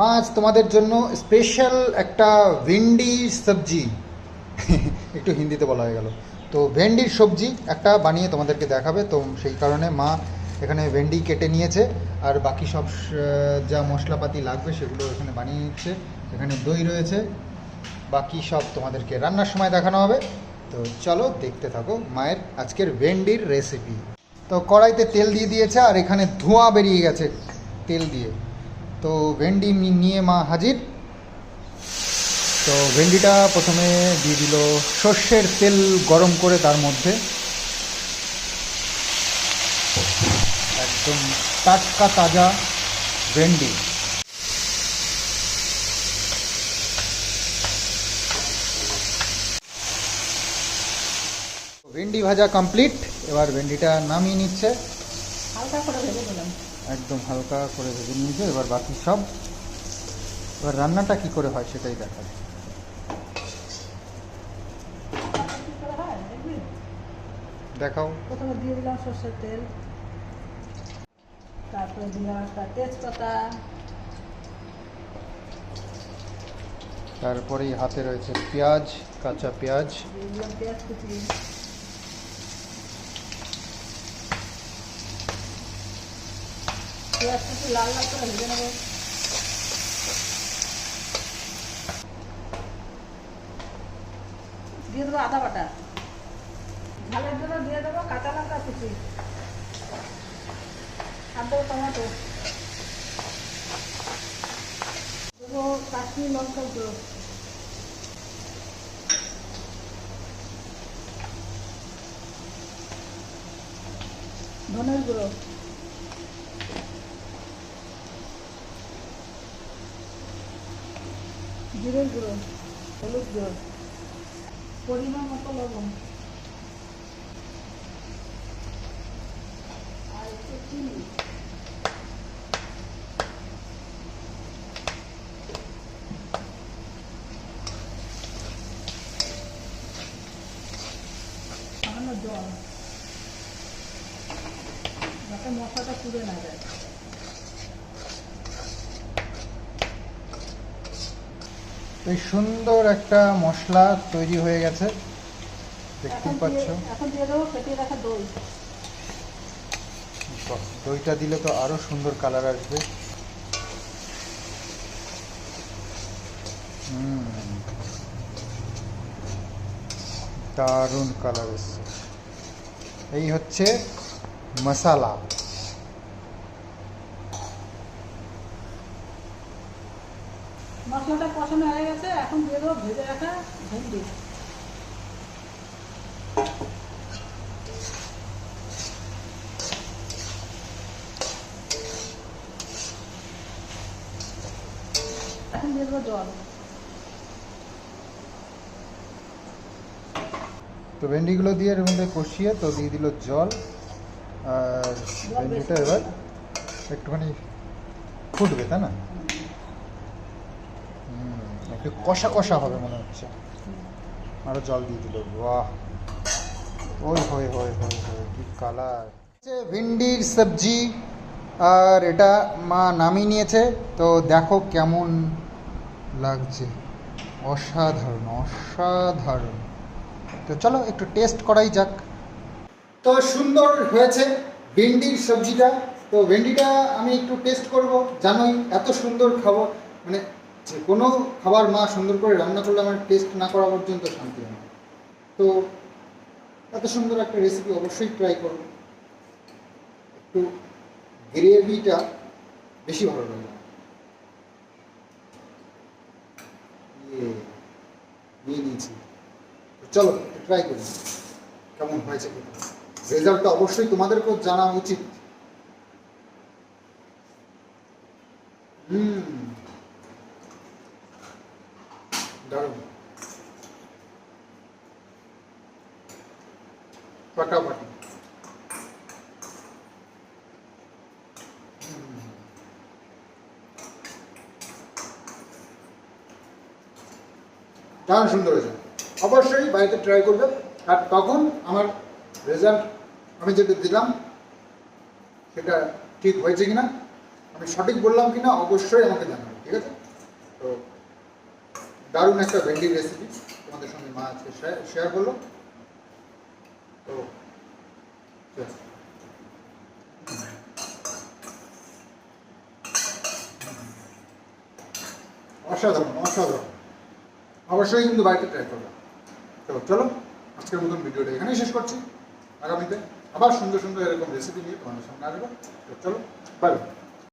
মাছ তোমাদের জন্য স্পেশাল একটা ভেন্ডি সবজি। একটু হিন্দিতে বলা হয়ে গেল। তো ভেন্ডির সবজি একটা বানিয়ে তোমাদেরকে দেখাবে। তো সেই কারণে মা এখানে ভেন্ডি কেটে নিয়েছে, আর বাকি সব যা মশলাপাতি লাগবে সেগুলো এখানে বানিয়ে নিচ্ছে। এখানে দই রয়েছে। বাকি সব তোমাদেরকে রান্নার সময় দেখানো হবে। তো চলো দেখতে থাকো মায়ের আজকের ভেন্ডির রেসিপি তো কড়াইতে তেল দিয়ে দিয়েছে, আর এখানে ধোঁয়া বেরিয়ে গেছে তেল দিয়ে। তো ভেন্ডি নিয়ে মা হাজির। তো ভেন্ডিটা প্রথমে দিয়ে দিল সর্ষের তেল গরম করে তার মধ্যে। একদম টাটকা তাজা ভেন্ডি। ভেন্ডি ভাজা কমপ্লিট। এবার ভেন্ডিটা নামিয়ে নিচ্ছে। হালকা করে ভেজে একদম হালকা করে ভেজে নিয়েছে এবার বাকি সব এবার রান্নাটা কি করে হয় সেটাই দেখা দেখাও। প্রথমে দিয়ে দিলাম সর্ষের তেল তারপরে দিলাম একটা তেজপাতা। তারপরেই হাতে রয়েছে পেঁয়াজ কাঁচা পেঁয়াজ। পেঁয়াজ কুচি। লাল লাল করে ভেজে নেব দিয়ে দেবো আদা বাটা। ঝালের জন্য দিয়ে দেবো কাঁচা লঙ্কা কুচি। আর দেবো টমেটো। দেবো কাশ্মীর লঙ্কা গুঁড়ো। ধনের গুঁড়ো। জিরের গুঁড়ো হলুদ গুঁড়ো পরিমাণ মতো লবণ। জল যাতে মশলাটা পুড়ে না যায়। এই সুন্দর একটা মশলা তৈরি হয়ে গেছে। দেখতেই পাচ্ছ। দইটা দিলে তো আরও সুন্দর কালার আসবে। হুম। দারুণ কালার এসছে। এই হচ্ছে মশালা। মশলাটা কষানো হয়ে গেছে এখন দিয়ে দেবো ভেজে রাখা ভেন্ডি। এখন দিয়ে দেবো জল। তো ভেন্ডিগুলো দিয়ে এর মধ্যে কষিয়ে তো দিয়ে দিল জল আর ভেন্ডিটা এবার একটুখানি ফুটবে তাই না? একটু কষা কষা হবে মনে হচ্ছে। আরও জল দিয়ে দিল। বাহ। ওই হয়ে হয়ে হয়ে হয়ে কি কালার ভিন্ডির সবজি, আর এটা মা নামিয়ে নিয়েছে। তো দেখো কেমন লাগছে। অসাধারণ অসাধারণ। তো চলো একটু টেস্ট করাই যাক। তো সুন্দর হয়েছে ভেন্ডির সবজিটা। তো ভেন্ডিটা আমি একটু টেস্ট করব। জানোই এত সুন্দর খাব। মানে যে কোনো খাবার মা সুন্দর করে রান্না করলে আমার টেস্ট না করা পর্যন্ত শান্তি হয় তো এত সুন্দর একটা রেসিপি অবশ্যই ট্রাই করব একটু গ্রেভিটা বেশি ভালো লাগে। ইয়ে, নিয়ে নিয়েছি চলো ট্রাই করি। কেমন হয়েছে রেজাল্টটা অবশ্যই তোমাদেরকেও জানা উচিত। হুম। দারুণ। দারুণ সুন্দর হয়েছে। অবশ্যই বাড়িতে ট্রাই করবে আর তখন আমার রেজাল্ট আমি যেটা দিলাম, সেটা ঠিক হয়েছে কিনা, আমি সঠিক বললাম কিনা, অবশ্যই আমাকে জানাবে ঠিক আছে? তো দারুণ একটা ভেন্ডি রেসিপি তোমাদের সঙ্গে মা আজকে শেয়ার করল। তো। অসাধারণ অসাধারণ। অবশ্যই কিন্তু বাড়িতে ট্রাই করবে। তো, চলো, আজকের মতন ভিডিওটা এখানেই শেষ করছি। আগামীতে আবার সুন্দর সুন্দর এরকম রেসিপি নিয়ে তোমাদের সামনে আসব। তো, চলো বাই